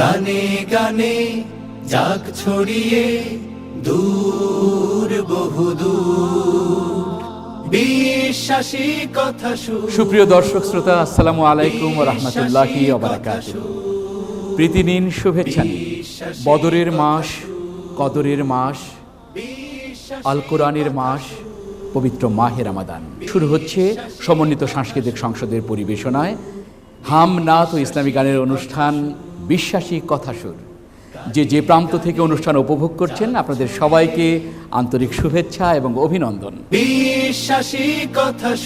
গানে গানে যাক ছড়িয়ে দূর বহুদূর। বিশ্বাসী কথা সুপ্রিয় দর্শক শ্রোতা আসসালামু আলাইকুম রহমতুল্লাহি প্রীতি নিন। শুভেচ্ছা বদরের মাস কদরের মাস আল কোরআনের মাস পবিত্র মাহে রামাদান। শুরু হচ্ছে সমন্বিত সাংস্কৃতিক সংসদের পরিবেশনায় হাম নাথ ও ইসলামী গানের অনুষ্ঠান বিশ্বাসী কথাসুর যে যে প্রান্ত থেকে অনুষ্ঠান উপভোগ করছেন আপনাদের সবাইকে আন্তরিক শুভেচ্ছা এবং অভিনন্দন। বিশ্বাসী কথা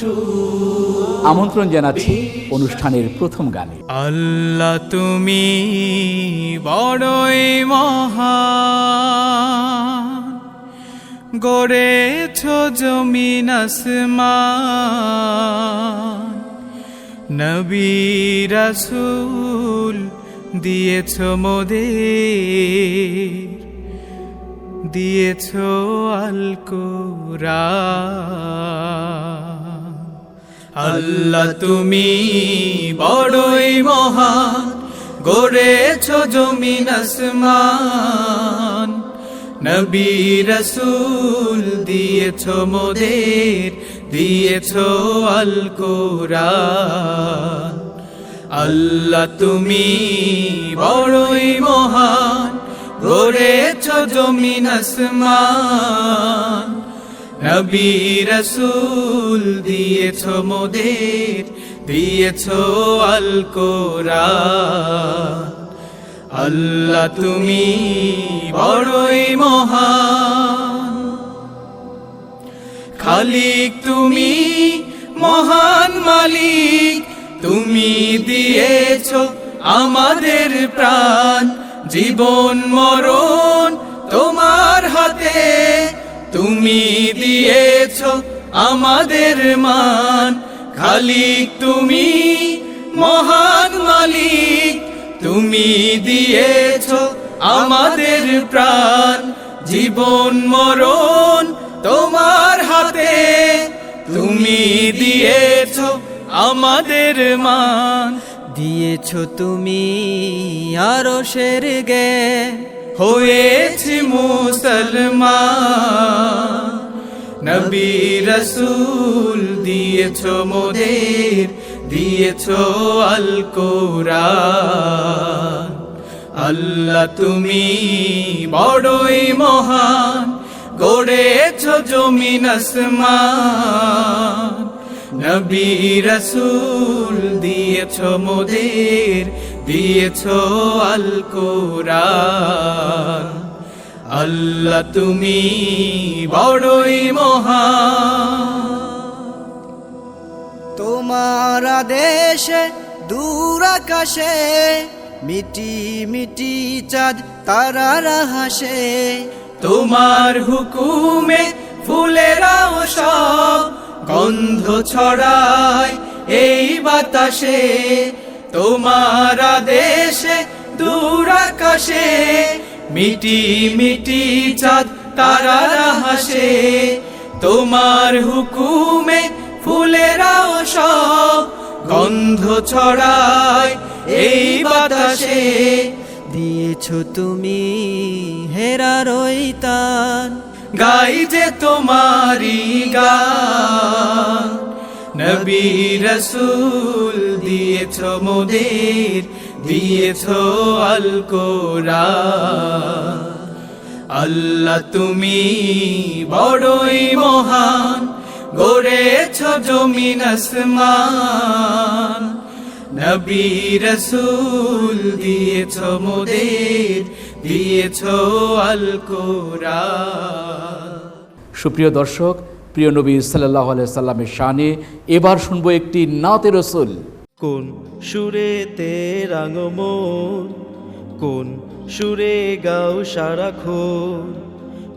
আমন্ত্রণ জানাচ্ছি অনুষ্ঠানের প্রথম গানে। আল্লাহ তুমি বড়ই মহান। গড়েছ জমিন আসমান। নবী রাসূল দিয়েছ মোদের, দিয়েছ আল কোরআন আল্লাহ তুমি বড়ই মহান, গড়েছ জমিন আসমান। নবী রসুল দিয়েছ মোদের, দিয়েছ আল কোরআন আল্লাহ তুমি বড়ই মহান, গড়েছ জমিন আসমান। নবী রসুল দিয়েছ মোদের, দিয়েছ আল আল্লাহ তুমি বড়ই মহান। খালিক তুমি মহান মালিক তুমি দিয়েছ আমাদের প্রাণ, জীবন, মরণ তোমার হাতে। তুমি দিয়েছ আমাদের মান, খালিক তুমি মহান মালিক। তুমি দিয়েছ আমাদের প্রাণ, জীবন, মরণ তোমার হাতে। তুমি দিয়েছ আমাদের মান। দিয়েছ তুমি আরও শের গে হয়েছি মুসলমান। নবী রসুল, দিয়েছ মোদের, দিয়েছ আল কোরআন আল্লাহ তুমি বড়ই মহান, গড়েছ জমিন আসমান। নবী রসুল দিয়েছ মোদের দিয়েছ আল কোরআন আল্লাহ তুমি বড়ই মহা তোমার দেশে দূর আকাশে মিটি মিটি চাঁদ তারারা হাসে তোমার হুকুমে ফুলেরাও সব গন্ধ ছড়ায় এই বাতাসে, তোমার দেশে দূর আকাশে, মিটি মিটি চাঁদ তারারা হাসে। তোমার হুকুমে ফুলেরাও সব গন্ধ ছড়ায় এই বাতাসে। দিয়েছ তুমি হেরা তান গাই যে তোমারি গান। নবী রসুল দিয়েছ মোদের, দিয়েছ আল আল্লাহ তুমি বড়ই মহান, গড়েছ জমিন আসমান। নবী রসুল দিয়েছ মোদের দিয়েছ আল সুপ্রিয় দর্শক প্রিয় নবী সাল্লাহ সাল্লামের শানে এবার শুনব একটি নাতে রসুল। কোন সুরেতে রাঙমোর কোন সুরে গাও সারাক্ষণ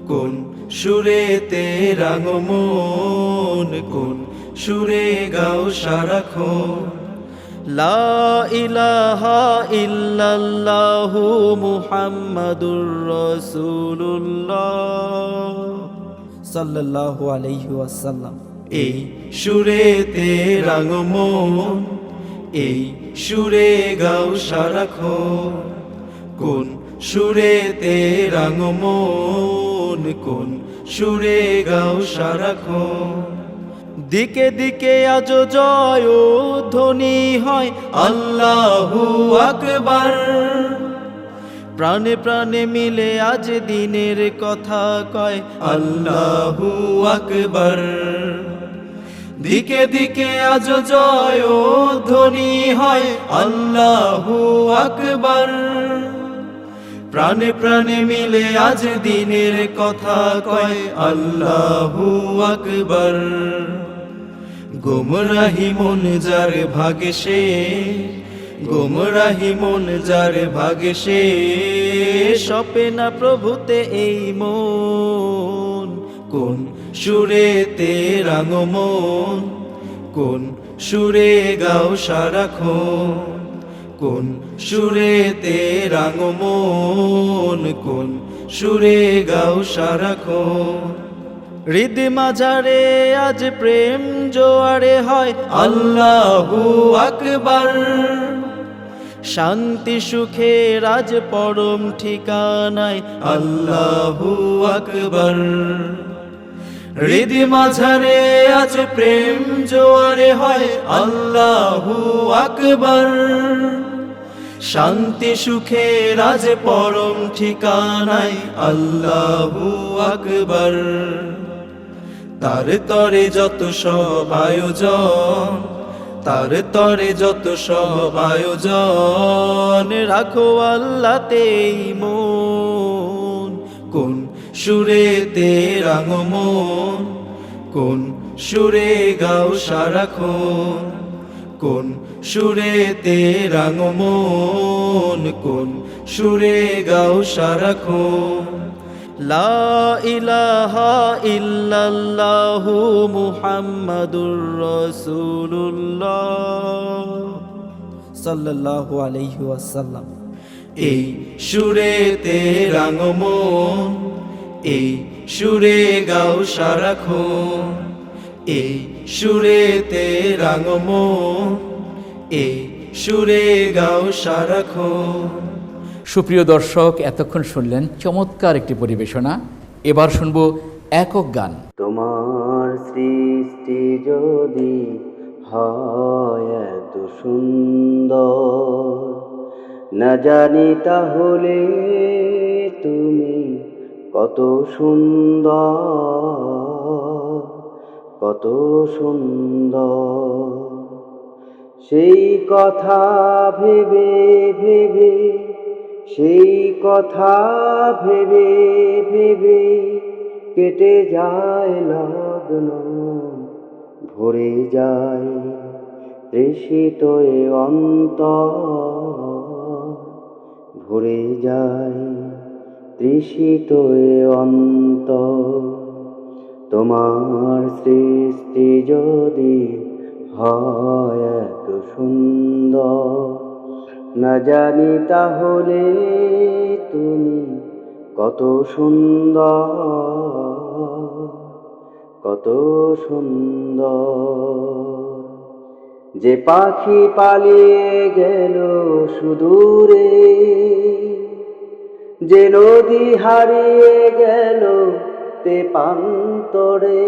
কোন সুরেতে রাঙমন কোন সুরে গাও সারাক্ষণ লা ইলাহা ইল্লাল্লাহু মুহাম্মাদুর রাসূলুল্লাহ সাল্লাল্লাহু আলাইহি ওয়াসাল্লাম। এই সুরেতে রাঙমন এই সুরে গাও সারাক্ষণ কোন সুরেতে রাঙমন কোন সুরে গাও সারাক্ষণ দিকে দিকে আজ জয় ধ্বনি হয়। আল্লাহু আকবার। প্রাণে প্রাণে মিলে আজ দিনের কথা কয়। আল্লাহু আকবার। দিকে দিকে আজ জয় ধ্বনি হয়। আল্লাহু আকবার। প্রাণে প্রাণে মিলে আজ দিনের কথা কয়। আল্লাহু আকবার। গোমরাহি মন যার ভাগে সে, গোমরাহি মন যার ভাগে সে। সপে না প্রভুতে এই মন, কোন সুরেতে রাঙমন কোন সুরে গাও সারাক্ষণ কোন সুরেতে রাঙমন কোন সুরে গাও সারাক্ষণ হৃদ মাঝারে আজ প্রেম জোয়ারে হয়। আল্লাহু আকবার। শান্তি, সুখে রাজ পরম ঠিকানায়। আল্লাহু আকবার। হৃদ মাঝারে আজ প্রেম জোয়ারে হয়। আল্লাহু আকবার। শান্তি, সুখে রাজ পরম ঠিকানায়। আল্লাহু আকবার। তার তরে যত সব আয়োজন, তার তরে যত সব আয়োজন। রাখো আল্লাতেই মন, কোন সুরেতে রাঙমন কোন সুরে গাও সারাক্ষণ কোন সুরেতে রাঙমন কোন সুরে গাও সারাক্ষণ লা ইলাহা ইল্লাল্লাহু মুহাম্মাদুর রাসূলুল্লাহ সাল্লাল্লাহু আলাইহি ওয়াসাল্লাম। এই সুরেতে রাঙমন এই সুরে গাও সারাক্ষণ এই সুরেতে রাঙমন এই সুরে গাও সারাক্ষণ সুপ্রিয় দর্শক, এতক্ষণ শুনলেন চমৎকার একটি পরিবেশনা। এবার শুনব একক গান। তোমার সৃষ্টি যদি হয় এত সুন্দর, না জানি তাহলে তুমি কত সুন্দর কত সুন্দর। সেই কথা ভেবে ভেবে সেই কথা ভেবে ভেবে কেটে যায় লগ্ন, ভরে যায় তৃষিত এ অন্তর, ভরে যায় তৃষিত এ অন্তর। তোমার সৃষ্টি যদি হয় এত সুন্দর না জানি তাহলে তুমি কত সুন্দর কত সুন্দর। যে পাখি পালিয়ে গেল সুদূরে, যে নদী হারিয়ে গেল তে পান্তরে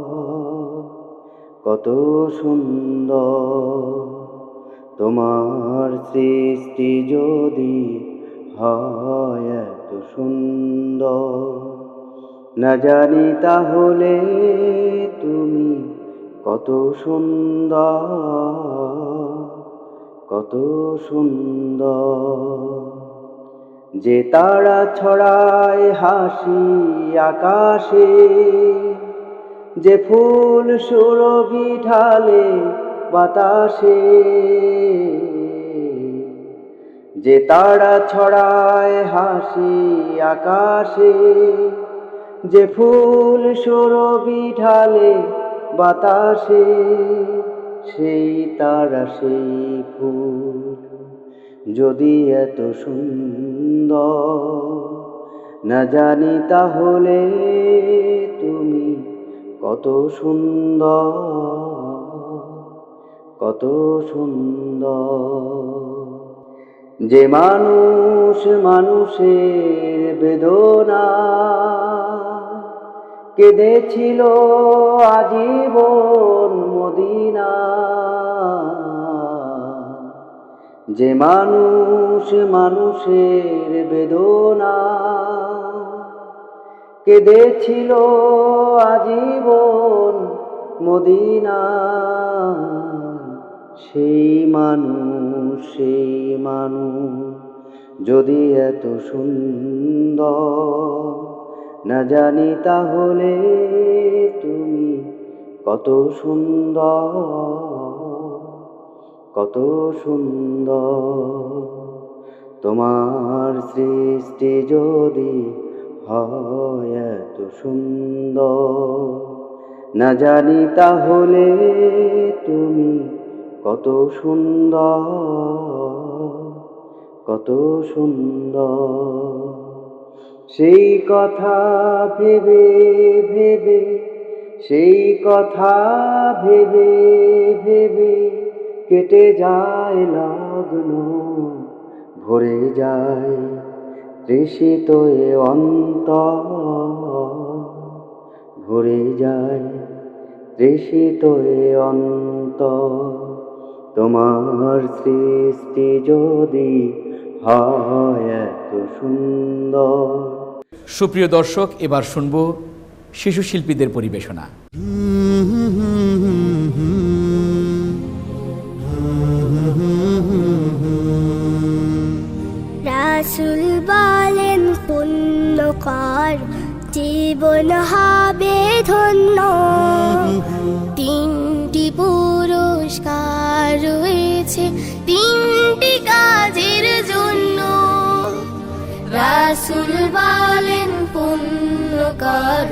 কত সুন্দর। তোমার সৃষ্টি যদি হয় এত সুন্দর। না জানি তাহলে তুমি কত সুন্দর কত সুন্দর। যে তারা ছড়ায় হাসি আকাশে যে ফুল সুরভি ঢালে বাতাসে, যে তারা ছড়ায় হাসি আকাশে, যে ফুল সরবি ঢালে বাতাসে, সেই তারা সেই ফুল। যদি এত সুন্দর, না জানি তাহলে তুমি কত সুন্দর কত সুন্দর। যে মানুষ মানুষের বেদনা কেঁদেছিল আজীবন মদিনা। যে মানুষ মানুষের বেদনা কেঁদেছিল আজীবন মদিনা। সেই মানুষ সেই মানুষ যদি এত সুন্দর না জানি তাহলে তুমি কত সুন্দর কত সুন্দর। তোমার সৃষ্টি যদি হয় এত সুন্দর। না জানি তাহলে তুমি কত সুন্দর কত সুন্দর। সেই কথা ভেবে ভেবে, সেই কথা ভেবে ভেবে কেটে যায় লগ্ন ভরে যায়। তৃষিত এ অন্তর ভরে যায়। তৃষিত এ অন্তর, তোমার সৃষ্টি যদি হয় এত সুন্দর। সুপ্রিয় দর্শক, এবার শুনব শিশু শিল্পীদের পরিবেশনা। কর জীবন হবে ধন্য। তিনটি পুরস্কার রয়েছে, তিনটি কাজের জন্য। রাসুল বলেন, পুণ্য কর,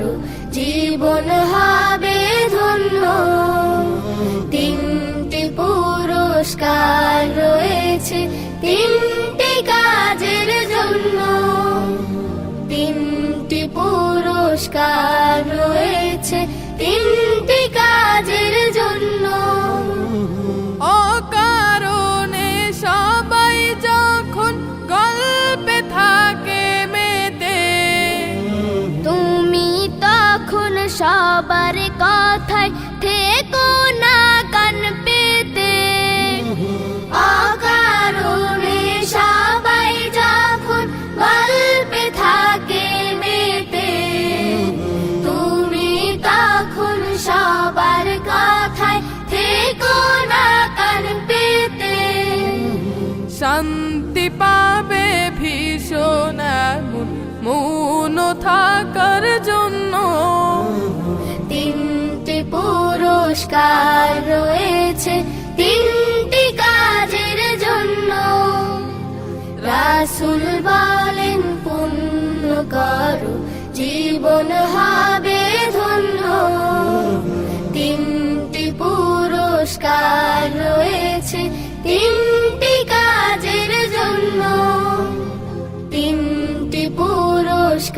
জীবন হবে ধন্য। তিনটি পুরস্কার রয়েছে, তিনটি কাজের জন্য। তিনটি পুরস্কার রয়েছে তিনটি কাজের জন্য। অকারণে সবাই যখন গল্পে থাকে মেতে তুমি তখন সবার কথায় থাকার জন্য। তিনটি পুরস্কার রয়েছে, তিনটি কাজের জন্য। রাসুল বলেন, পুণ্য করো, জীবন হবে ধন্য। তিনটি পুরস্কার রয়েছে তিনটি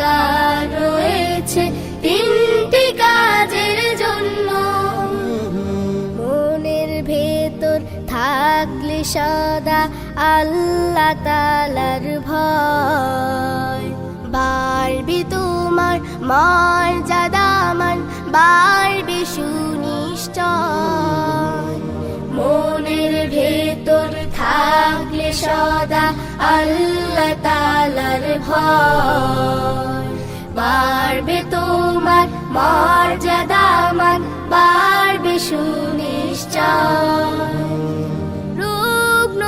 পুরস্কার রয়েছে তিনটি কাজের জন্য। মনের ভেতর থাকলে সদা আল্লাহ তালার ভয়। বাড়বি তোমার মর্যাদামান বাড়বি সুনিশ্চয়। মনের ভেতর থাকলে সদা আল্লাহ তালার ভয়। বাড়বে তোমার মর্যাদামান বাড়বে সুনিশ্চয়। রুগ্ন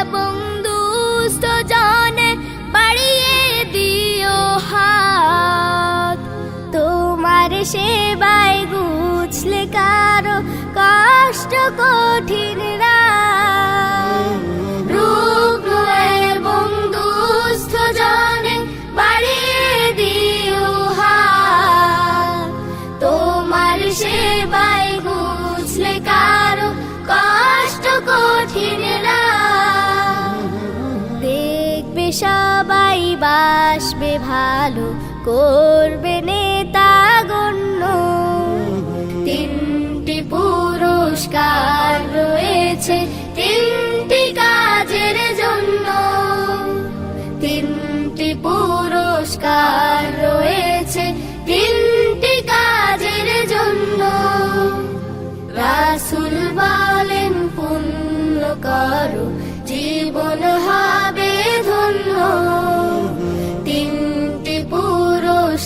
এবং দুস্থ জনে বাড়িয়ে দিও হাত। তোমার সেবায় গুছলে কারও কষ্ট কঠিন রাত বাসবে ভালো, করবে নেতা গণ্য। তিনটি পুরস্কার রয়েছে, তিনটি কাজের জন্য। তিনটি পুরস্কার রয়েছে, তিনটি কাজের জন্য। রাসুল বলেন, পুণ্য করো, জীবন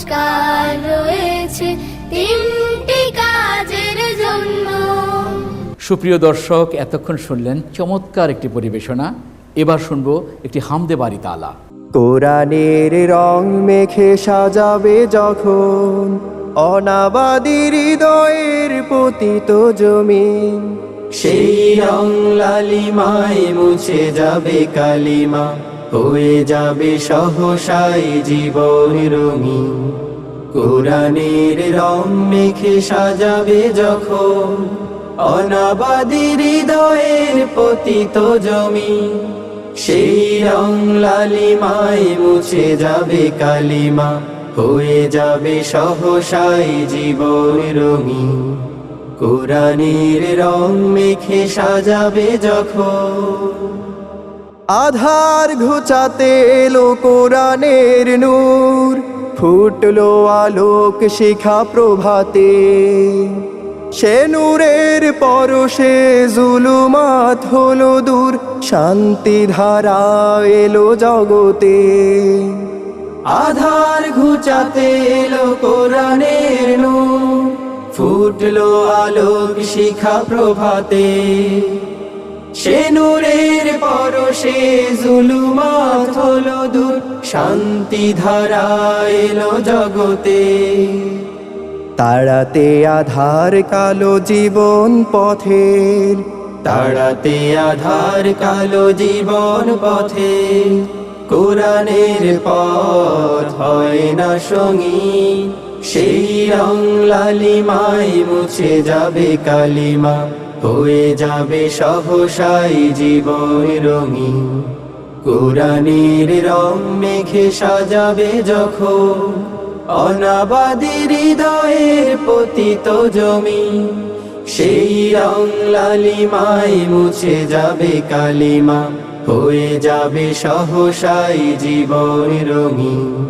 পুরস্কার রয়েছে তিনটি কাজের জন্য। সুপ্রিয় দর্শক এতক্ষণ শুনলেন চমৎকার একটি পরিবেশনা। এবার শুনব একটি হামদে বাড়ি তালা। কোরআনের রং মেখে সাজাবে যখন অনাবাদী হৃদয়ের পতিত জমিন। সেই রং লালিমায় মুছে যাবে কালিমা। হয়ে যাবে সহসাই জীবন রঙিন। কোরআনের রং মেখে সাজাবে যখন অনাবাদী হৃদয়ের পতিত জমি সেই রং লালিমায় মুছে যাবে কালিমা, হয়ে যাবে সহসাই জীবন রঙিন। কোরআনের রং মেখে সাজাবে যখন আধার ঘুচাতে এলো কোরআনের নূর, ফুটলো আলোক শিখা প্রভাতে। সে নূরের পরশে জুলুমাত হলো দূর, শান্তি ধারা এলো জগতে। আধার ঘুচাতে এলো কোরআনের নূর, ফুটলো আলোক শিখা প্রভাতে। সে নূরের পরশে জুলুমাত হলো দূর, শান্তি ধারা এলো জগতে। তাড়াতে আধার কালো জীবন পথের তাড়াতে আধার কালো জীবন পথে কোরআনের পথ হয় না সঙ্গী, সেই রং লালিমায় মুছে যাবে কালিমা। হয়ে যাবে সহসাই জীবন রঙিন। কোরআনের রং মেখে সাজাবে যখন অনাবাদী হৃদয়ের পতিত জমি সেই রং লালিমায় মুছে যাবে কালিমা। হয়ে যাবে সহসাই জীবন রঙিন।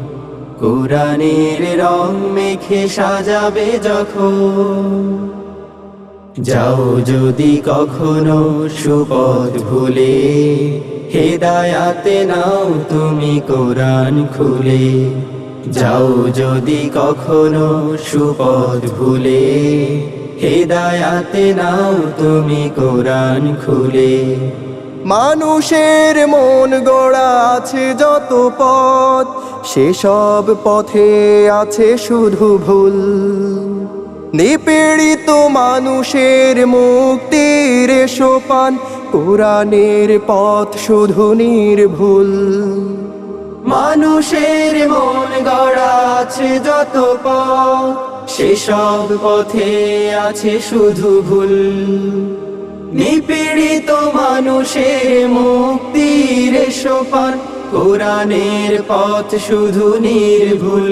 কোরআনের রং মেখে সাজাবে যখন যাও যদি কখনো সুপথ ভুলে, হেদায়াতে নাও তুমি কোরআন খুলে। যাও যদি কখনো সুপথ ভুলে, হেদায়াতে নাও তুমি কোরআন খুলে। মানুষের মন গড়া আছে যত পথ, সেসব পথে আছে শুধু ভুল। নিপীড়িত মানুষের মুক্তির সোপান, কোরআনের পথ শুধু নির্ভুল। মানুষের মন গড়া আছে যত পথ, সেসব পথে আছে শুধু ভুল। নিপীড়িত মানুষের মুক্তির সোপান, কোরআনের পথ শুধু নির্ভুল।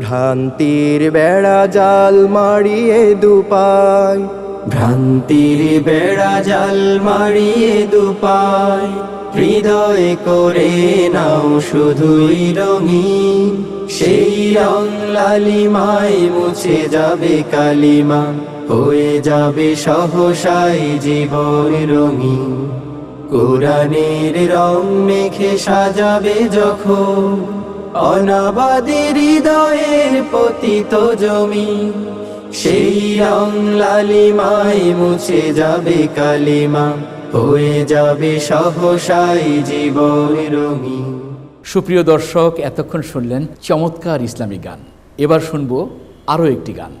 ভ্রান্তির বেড়া জাল মারিয়ে দুপায় ভ্রান্তির বেড়া জাল মারিয়ে দুপায় হৃদয় করে নাও শুধুই রঙিন। সেই রং লালিমায় মুছে যাবে কালিমা। হয়ে যাবে সহসাই জীবন রঙিন। কোরআনের রং মেখে সাজাবে যখন অনাবাদী হৃদয়ের পতিত জমি। সেই রং লালিমায় মুছে যাবে কালিমা হয়ে যাবে সহসাই জীবন রঙি সুপ্রিয় দর্শক এতক্ষণ শুনলেন চমৎকার ইসলামী গান। এবার শুনব আরও একটি গান।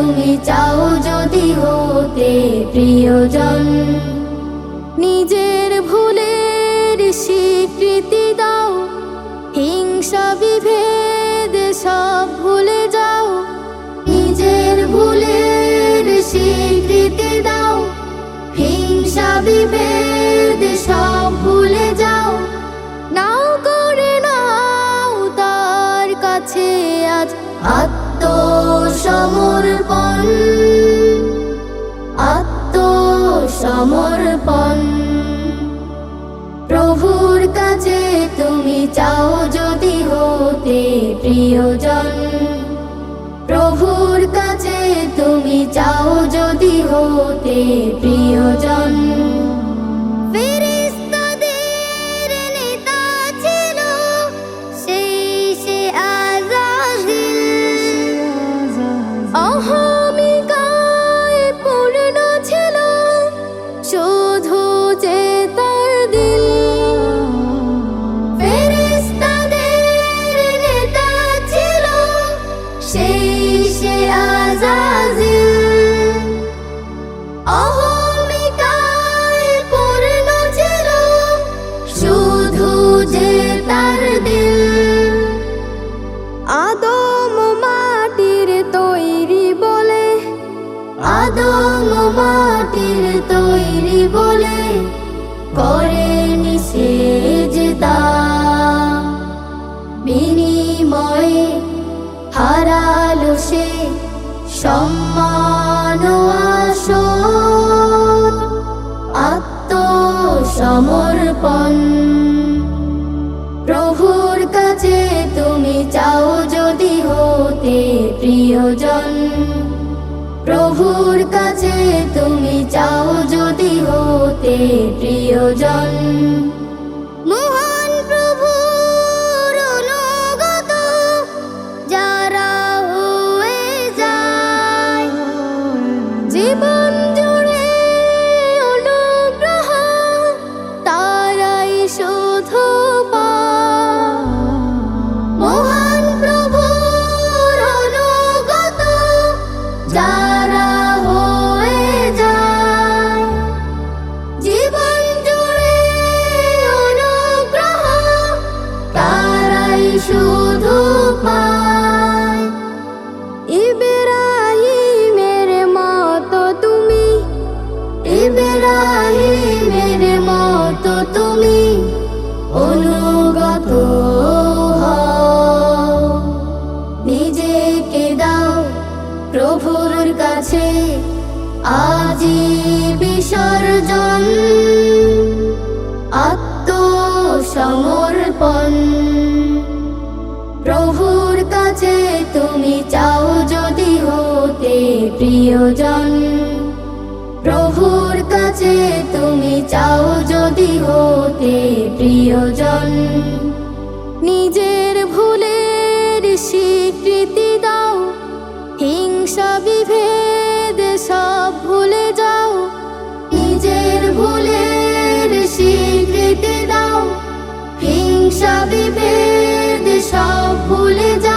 তুমি চাও যদি হতে প্রিয়জন। নিজের ভুলের স্বীকৃতি দাও, হিংসা বিভেদ সব ভুলে যাও। নিজের ভুলের স্বীকৃতি দাও, হিংসা বিভেদ সব ভুলে যাও। আত্মসমর্পণ। আত্মসমর্পণ। প্রভুর কাছে তুমি চাও যদি হতে প্রিয়জন। প্রভুর কাছে তুমি চাও যদি হতে প্রিয়জন। বিনিময়ে হারালো সে সম্মান আত্মসমর্পণ। প্রভুর কাছে তুমি চাও যদি হতে প্রিয়জন, প্রভুর কাছে তুমি চাও যদি হতে প্রিয়জন। প্রিয়জন, প্রভুর কাছে তুমি চাও যদি হতে প্রিয়জন। নিজের ভুলের স্বীকৃতি দাও, হিংসা বিভেদ সব ভুলে যাও। নিজের ভুলের স্বীকৃতি দাও, হিংসা বিভেদ সব ভুলে যাও।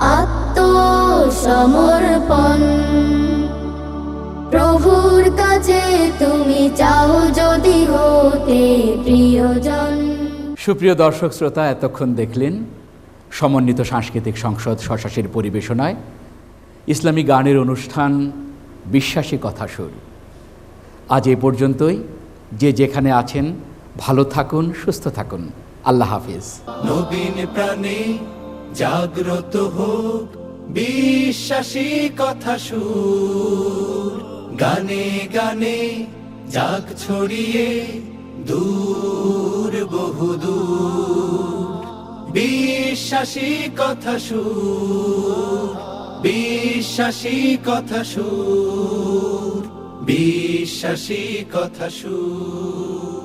আত্মসমর্পণ। প্রভুর কাছে তুমি চাও যদি হতে প্রিয়জন। সুপ্রিয় দর্শক শ্রোতা, এতক্ষণ দেখলেন সমন্বিত সাংস্কৃতিক সংসদ শশাসের পরিবেশনায় ইসলামী গানের অনুষ্ঠান বিশ্বাসী কথা সুর। আজ এ পর্যন্তই। যে যেখানে আছেন, ভালো থাকুন, সুস্থ থাকুন। আল্লাহ হাফিজ। নবীন প্রাণে জাগ্রত হোক, বিশ্বাসী কথা সুর। গানে গানে জাগ ছড়িয়ে দূর বহুদূর বিশ্বাসী কথা সুর, বিশ্বাসী কথা সুর, বিশ্বাসী কথা সুর।